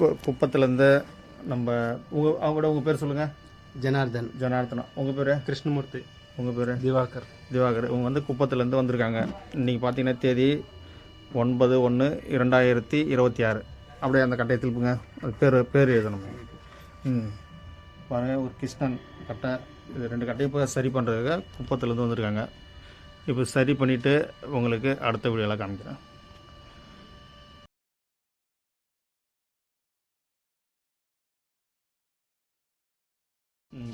குப்பத்துலேருந்து நம்ம உங்கள் அவங்களோட உங்கள் பேர் சொல்லுங்கள் ஜனார்தன். ஜனார்த்தனம் உங்கள் பேர்? கிருஷ்ணமூர்த்தி. உங்கள் பேர்? திவாகர். திவாகர். இவங்க வந்து குப்பத்துலேருந்து வந்திருக்காங்க. இன்றைக்கி பார்த்தீங்கன்னா தேதி ஒன்பது ஒன்று இரண்டாயிரத்தி இருபத்தி ஆறு. அப்படியே அந்த கட்டையை திருப்புங்க. அது பேர் பேர் எழுதணும். ம். பாருங்க ஒரு கிருஷ்ணன் கட்டை. இது ரெண்டு கட்டையும் இப்போ சரி பண்ணுறதுக்கு குப்பத்துலேருந்து வந்திருக்காங்க. இப்போ சரி பண்ணிவிட்டு உங்களுக்கு அடுத்த வீடியோவில் காமிக்கிறேன்.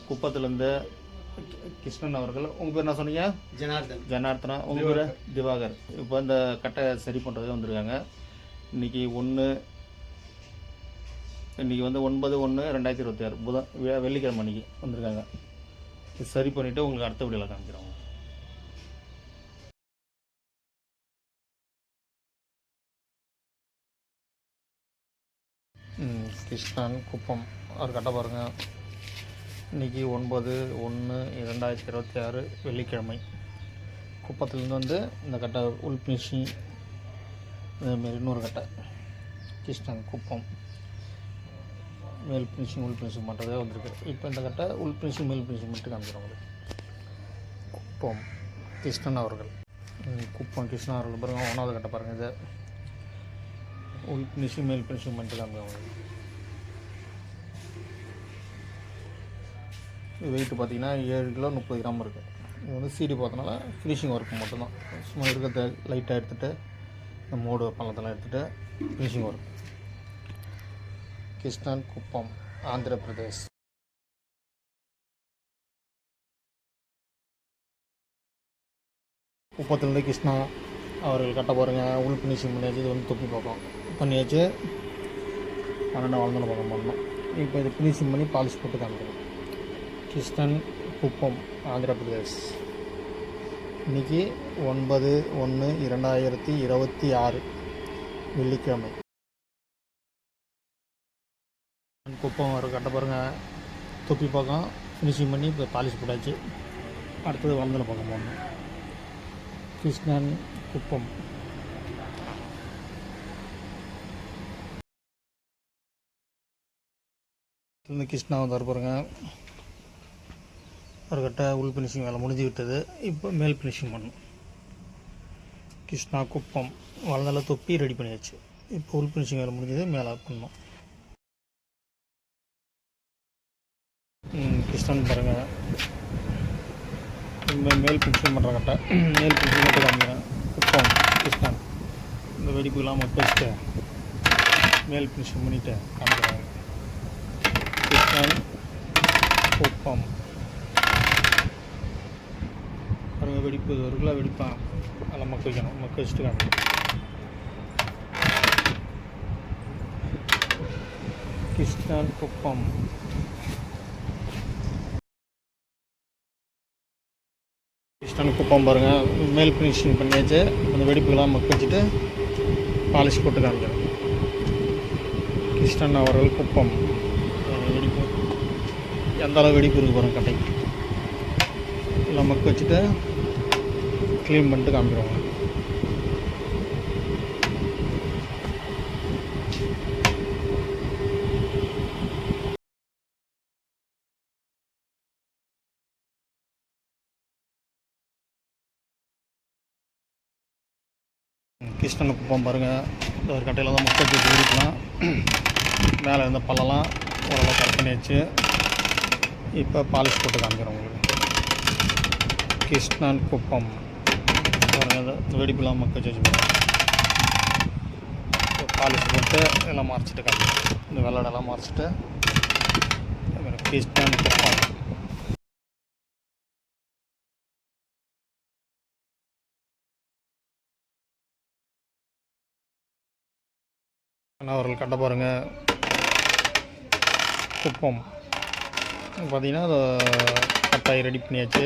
குப்பத்துலேருந்து கிருஷ்ணன் அவர்கள். உங்கள் பேர் என்ன சொன்னீங்க? ஜனார்தன். ஜனார்த்தனா. உங்கள் பேர்? திவாகர். இப்போ இந்த கட்டை சரி பண்ணுறது வந்திருக்காங்க. இன்னைக்கு ஒன்று இன்னைக்கு வந்து ஒன்பது ஒன்று ரெண்டாயிரத்தி இருபத்தி ஆறு. புதன் வெள்ளிக்கிழமை அன்னைக்கு வந்திருக்காங்க. இது சரி பண்ணிவிட்டு உங்களுக்கு அடுத்த வீடியோவில் காமிக்கிறோம். ம், கிருஷ்ணன் குப்பம். அவர் கட்ட பாருங்கள் இன்னைக்கு ஒன்பது ஒன்று இரண்டாயிரத்தி இருபத்தி ஆறு வெள்ளிக்கிழமை. குப்பத்துலேருந்து வந்து இந்த கட்டை உள் அதேமாரி இதேமாரி இன்னொரு கட்டை கிருஷ்ணன் குப்பம் மேல் பினிஷிங் உள் பினிஷிங் பண்ணுறதே வந்திருக்கு. இப்போ இந்த கட்டை உள் பினிஷிங் மேல் பினிஷிங் மட்டும் காமிக்கிறோம் உங்களுக்கு. குப்பம் கிருஷ்ணன் அவர்கள். குப்பம் கிருஷ்ணன் அவர்கள் பாருங்கள் ஒன்றாவது கட்டை பாருங்கள் இது. உள் பினிஷிங் மேல் பினிஷிங் மட்டும் காமிக்கிறோம் உங்களுக்கு. வெயிட் பார்த்தீங்கன்னா ஏழு கிலோ முப்பது கிராம் இருக்குது இது வந்து சீடி பார்த்தனால ஃபினிஷிங் ஒர்க் மட்டும்தான். சும்மா இருக்கிறத லைட்டாக எடுத்துகிட்டு இந்த மோடு பள்ளத்தெல்லாம் எடுத்துகிட்டு ஃபினிஷிங் ஒர்க் கிருஷ்ணன் குப்பம் ஆந்திர பிரதேஷ். குப்பத்துலேருந்து கிருஷ்ணா அவர்கள் கட்ட பாருங்க உள் ஃபினிஷிங் பண்ணியாச்சு. இது வந்து தொப்பி பார்ப்போம் பண்ணியாச்சு. பன்னெண்டாம் வளர்ந்து பக்கம் பண்ணோம் இப்போ இது ஃபினிஷிங் பண்ணி பாலிஷ் போட்டு காமிக்கிறோம் கிருஷ்ணன் குப்பம் ஆந்திர பிரதேஷ் இன்னைக்கு ஒன்பது ஒன்று இரண்டாயிரத்தி இருபத்தி ஆறு வெள்ளிக்கிழமை. குப்பம் ஒரு கட்ட பாருங்கள் தொப்பி பக்கம் ஃபினிஷிங் பண்ணி இப்போ பாலிஷ் போட்டாச்சு. அடுத்தது வளர்ந்தல பக்கம் போகணும் கிருஷ்ணன் குப்பம். கிருஷ்ணா வந்து பாருங்க. ஒரு கட்ட உள் ஃபினிஷிங் வேலை முடிஞ்சு விட்டது இப்போ மேல் ஃபினிஷிங் பண்ணணும். கிருஷ்ணா குப்பம் வளர்ந்தால தொப்பி ரெடி பண்ணியாச்சு. இப்போ உள் ஃபினிஷிங் வேலை முடிஞ்சது மேலே பண்ணணும். கிருஷ்ணன் பாருங்கள் மேல் ஃபினிஷிங் பண்ணுற கட்டை மேல் ஃபினிஷிங் மட்டும் காமிக்கிறேன் குப்பம் கிருஷ்ணன். இந்த வெடிப்பு இல்லாமல் வச்சுட்டு மேல் ஃபினிஷிங் பண்ணிவிட்டு காமிக்கிறேன் கிருஷ்ணன் குப்பம். வெடிப்பு இது ஒரு கிலோ வெடிப்பான். அதில் மக்க வைக்கணும் மக்க வச்சுட்டு காமிக்கணும் கிருஷ்ணன் குப்பம். கிருஷ்ணன் குப்பம் பாருங்கள் மேல் ஃபினிஷிங் பண்ணியாச்சு. அந்த வெடிப்புகளாக மக்க வச்சுட்டு பாலிஷ் போட்டு காமிக்கிறேன். கிருஷ்ணன் அவர்கள் குப்பம். வெடிப்பு. எந்த அளவு வெடிப்பு இருக்கு பாருங்க கட்டைக்கு எல்லாம் மக்க வச்சுட்டு க்ளீன் பண்ணிட்டு காமிக்கிறோம். கிருஷ்ணன் குப்பம் பாருங்கள் இந்த ஒரு கட்டையில் தான் முட்டை வச்சு மேலே இருந்த பழம்லாம் ஓரளவு கட் பண்ணி வச்சு இப்போ பாலிஷ் போட்டு காமிக்கிறோம் உங்களுக்கு. கிருஷ்ணன் குப்பம். வெடிப்புலாம் மக்க வச்சு வச்சுக்கிறோம் பாலிஷ் போட்டு எல்லாம் மறைச்சிட்டு காமிக்கிறோம் இந்த வெள்ளாடெல்லாம் மறைச்சிட்டு அப்புறம் அண்ணா அவர்கள் கட்ட பாருங்கள் குப்பம் பார்த்திங்கன்னா அதை கட்டாயி ரெடி பண்ணியாச்சு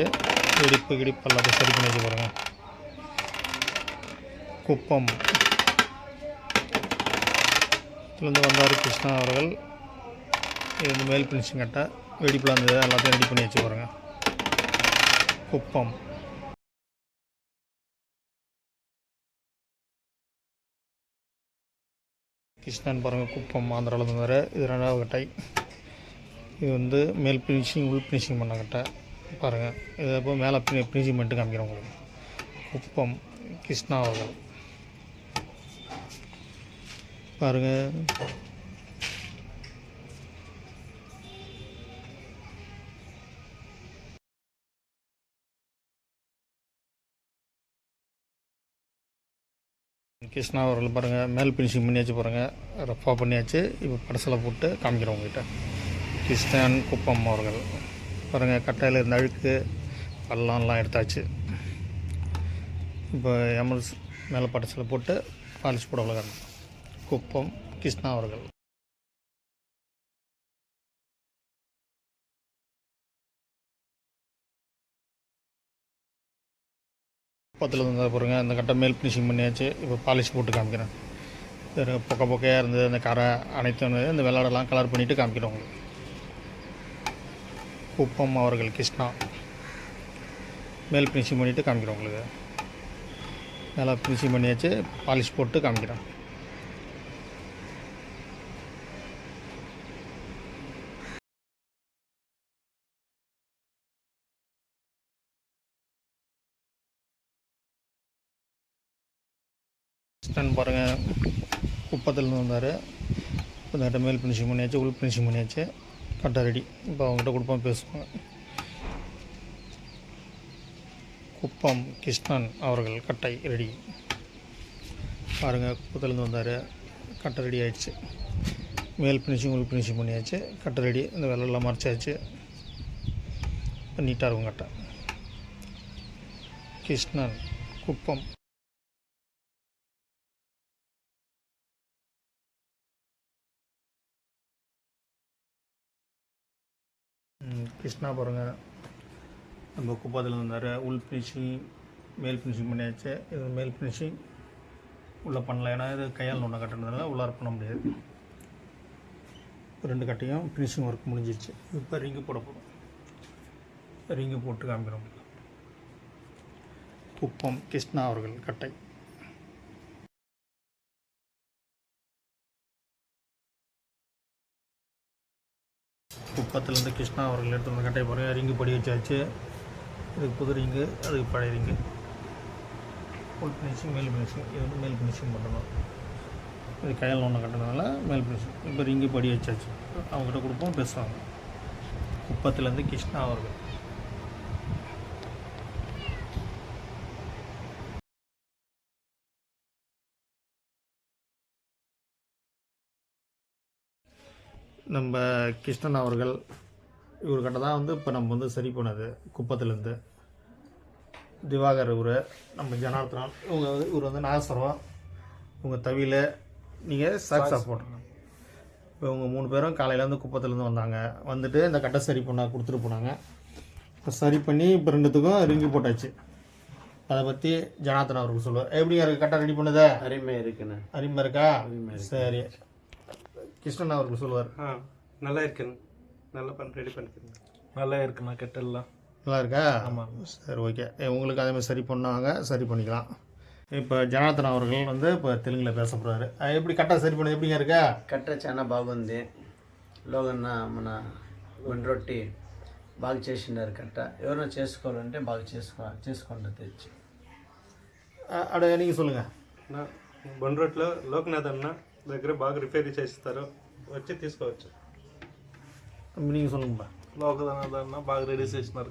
வெடிப்பு கிடிப்பு எல்லாத்தையும் சரி பண்ணியாச்சு பாருங்கள் குப்பம். இதுலேருந்து வந்தார் கிருஷ்ணா அவர்கள். இது வந்து மேல் பினிஷிங் கட்டை. வெடிப்பில் இருந்தது எல்லாத்தையும் ரெடி பண்ணி வச்சுக்கோங்க குப்பம். கிருஷ்ணன் பாருங்கள் குப்பம் ஆந்திராவில் இருந்தார். இது ரெண்டாவது கட்டை. இது வந்து மேல் பினிஷிங் உள் பினிஷிங் பண்ண கட்டை. பாருங்கள் இதை இப்போ மேலே பினிஷிங் பண்ணிட்டு காமிக்கிறேன் உங்களுக்கு. குப்பம் கிருஷ்ணா அவர்கள். பாருங்கள் கிருஷ்ணா அவர்கள் பாருங்கள் மேல் ஃபினிஷிங் பண்ணியாச்சு பாருங்கள் ரஃபாக பண்ணியாச்சு. இப்போ படசில் போட்டு காமிக்கிறோம் உங்ககிட்ட. கிருஷ்ணன் குப்பம் அவர்கள். பாருங்கள் கட்டையில் இருந்த அழுக்கு பள்ளம்லாம் எடுத்தாச்சு. இப்போ எம்எல்ஸ் மேலே படசில் போட்டு பாலிஷ் போட விளக்கணும் குப்பம் கிருஷ்ணா அவர்கள். பத்தில் இருந்தால் பாருங்கள் இந்த கட்டம் மேல் ஃபினிஷிங் பண்ணியாச்சு. இப்போ பாலிஷ் போட்டு காமிக்கிறேன். பொக்க பொக்கையாக இருந்தது அந்த கரை அனைத்தும் இருந்தது இந்த விளாடெல்லாம் கலர் பண்ணிவிட்டு காமிக்கிறோம் உங்களுக்கு. குப்பம் அவர்கள் கிருஷ்ணா. மேல் ஃபினிஷிங் பண்ணிவிட்டு காமிக்கிறோம் உங்களுக்கு. மேலே ஃபினிஷிங் பண்ணியாச்சு பாலிஷ் போட்டு காமிக்கிறேன். கிருஷ்ணன் பாருங்கள் குப்பத்துலேருந்து வந்தார். இந்த மேல் ஃபினிஷிங் பண்ணியாச்சு உள் ஃபினிஷிங் பண்ணியாச்சு. கட்டை ரெடி இப்போ அவங்ககிட்ட கொடுப்போம் பேசுவாங்க குப்பம் கிருஷ்ணன் அவர்கள் கட்டை ரெடி பாருங்கள் குப்பத்துலேருந்து வந்தார். கட்டை ரெடி ஆயிடுச்சு. மேல் ஃபினிஷிங் உள் ஃபினிஷிங் பண்ணியாச்சு. கட்டை ரெடி இந்த வெள்ளெல்லாம் மறைச்சாச்சு. நீட்டாக இருக்கும் கட்டை. கிருஷ்ணன் குப்பம். கிருஷ்ணா பாருங்கள் நம்ம குப்பாத்தில் இருந்தார் உள் ஃபினிஷிங் மேல் ஃபினிஷிங் பண்ணியாச்சு. இது மேல் ஃபினிஷிங் உள்ளே பண்ணல ஏன்னா இது கையால் ஒன்று கட்டுறதுனால உள்ளார பண்ண முடியாது. ரெண்டு கட்டையும் ஃபினிஷிங் ஒர்க் முடிஞ்சிருச்சு. இப்போ ரிங்கு போட போகிறோம் ரிங்கு போட்டு காமிக்கிறோம். குப்பம் கிருஷ்ணா அவர்கள் கட்டை. குப்பத்துலேருந்து கிருஷ்ணா அவர்கள் எடுத்து வந்த கட்டை போகிறேன் ரிங்கு படி வச்சாச்சு. இதுக்கு புது ரிங்கு அதுக்கு பழைய ரிங்கு. ஃபுல் ஃபினிஷிங் மேல் ஃபினிஷிங் இது வந்து மேல் ஃபினிஷிங் பண்ணணும் இது கையில் ஒன்று கட்டுறதுனால மேல் ஃபினிஷிங் இப்போ ரிங்கு படி வச்சாச்சு. அவங்ககிட்ட கொடுப்போம் பேசுவாங்க. குப்பத்துலேருந்து கிருஷ்ணா அவர்கள். நம்ம கிருஷ்ணன் அவர்கள் இவர்கிட்ட தான் வந்து இப்போ நம்ம வந்து சரி பண்ணது குப்பத்துலேருந்து. திவாகர் இவர் நம்ம ஜனார்த்தனான் இவங்க வந்து இவர் வந்து நாகஸ்வரம் இவங்க தவியில் நீங்கள் சாக்ஸா போட்டணும் இப்போ இவங்க மூணு பேரும் காலையிலேருந்து குப்பத்துலேருந்து வந்தாங்க. வந்துட்டு இந்த கட்டை சரி பண்ண கொடுத்துட்டு போனாங்க. இப்போ சரி பண்ணி இப்போ ரெண்டுத்துக்கும் ரிங்கி போட்டாச்சு. அதை பற்றி ஜனார்த்தன் அவருக்கு சொல்லுவார். எப்படிங்க இருக்கு? கட்டை ரெடி பண்ணுதா? அருமை இருக்குண்ணே. அருமை இருக்கா. சரி. கிருஷ்ணன் அவருக்கு சொல்லுவார் ஆ நல்லா இருக்குண்ணே நல்லா பண்ண ரெடி பண்ணிக்கிறேன் நல்லா இருக்குண்ணா கெட்டெல்லாம் நல்லா இருக்கா ஆமாம் சரி ஓகே உங்களுக்கு அதே மாதிரி சரி பண்ணாங்க சரி பண்ணிக்கலாம் இப்போ ஜனார்த்தன் அவர்கள் வந்து இப்போ தெலுங்கில் பேச போகிறாரு எப்படி கரெக்டாக சரி பண்ணது எப்படிங்க இருக்கா కట్ట చాలా బాగుంది లోగన్న మన గుండ్రొట్టి బాగా చేసిండారు కట్ట ఎవరైనా చేసుకోవాలంటే బాగా చేసుకో చేసుకోండి తెచ్చి அ- அப்படியே நீங்கள் சொல்லுங்கள் నా బొండ్రోట్లో లోక్నాథ్ అన్న దగ్గర బాగా రిపేర్ చేస్తారు వచ్చి తీసుకోవచ్చు நீங்கள் சொல்லுங்கப்பா లోకనాథ్ అన్న బాగా రెడీ చేసినారు